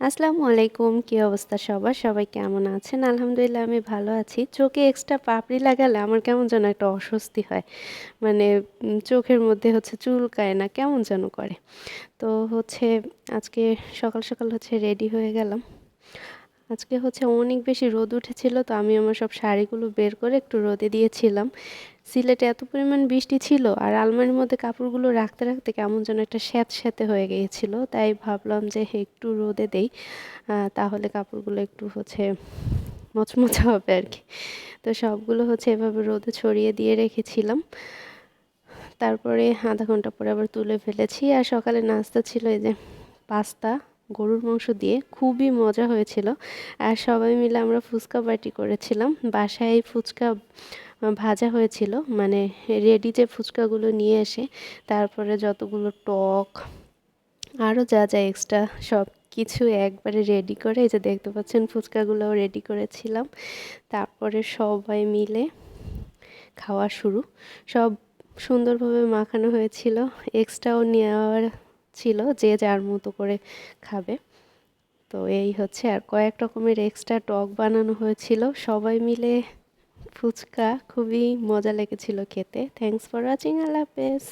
আসসালামু আলাইকুম, কী অবস্থা সবার? সবাই কেমন আছেন? আলহামদুলিল্লাহ, আমি ভালো আছি। চোখে এক্সট্রা পাপড়ি লাগালে আমার কেমন যেন একটা অস্বস্তি হয়। মানে চোখের মধ্যে হচ্ছে চুলকায় না, কেমন যেন করে। তো হচ্ছে, আজকে সকাল সকাল হচ্ছে রেডি হয়ে গেলাম। আজকে হচ্ছে অনেক বেশি রোদ উঠেছিল, তো আমি আমার সব শাড়িগুলো বের করে একটু রোদে দিয়েছিলাম। সিলেটে এত পরিমাণ বৃষ্টি ছিল আর আলমারির মধ্যে কাপড়গুলো রাখতে রাখতে কেমন যেন একটা স্যাঁত স্যাঁতে হয়ে গিয়েছিল, তাই ভাবলাম যে একটু রোদে দেই তাহলে কাপড়গুলো একটু হচ্ছে মচমচা হবে আর কি। তো সবগুলো হচ্ছে এভাবে রোদে ছড়িয়ে দিয়ে রেখেছিলাম। তারপরে আধা ঘণ্টা পরে আবার তুলে ফেলেছি আর সকালে নাস্তা ছিল এই যে পাস্তা গরুর মাংস দিয়ে খুবই মজা হয়েছিল। আর সবাই মিলে আমরা ফুচকা পার্টি করেছিলাম। বাসায় ফুচকা ভাজা হয়েছিল। মানে রেডি যে ফুচকাগুলো নিয়ে এসে, তারপরে যতগুলো টক আরও যা যা এক্সট্রা সব কিছু একবারে রেডি করে, এই যে দেখতে পাচ্ছেন ফুচকাগুলোও রেডি করেছিলাম। তারপরে সবাই মিলে খাওয়া শুরু। সব সুন্দরভাবে মাখানো হয়েছিল। এক্সট্রাও নেওয়ার ছিল, যে যার মতো করে খাবে। তো এই হচ্ছে আর কয়েক রকমের এক্সট্রা টক বানানো হয়েছিল। সবাই মিলে ফুচকা খুবই মজা লেগেছিল খেতে। থ্যাংকস ফর ওয়াচিং আল্লাহ হাফেজ।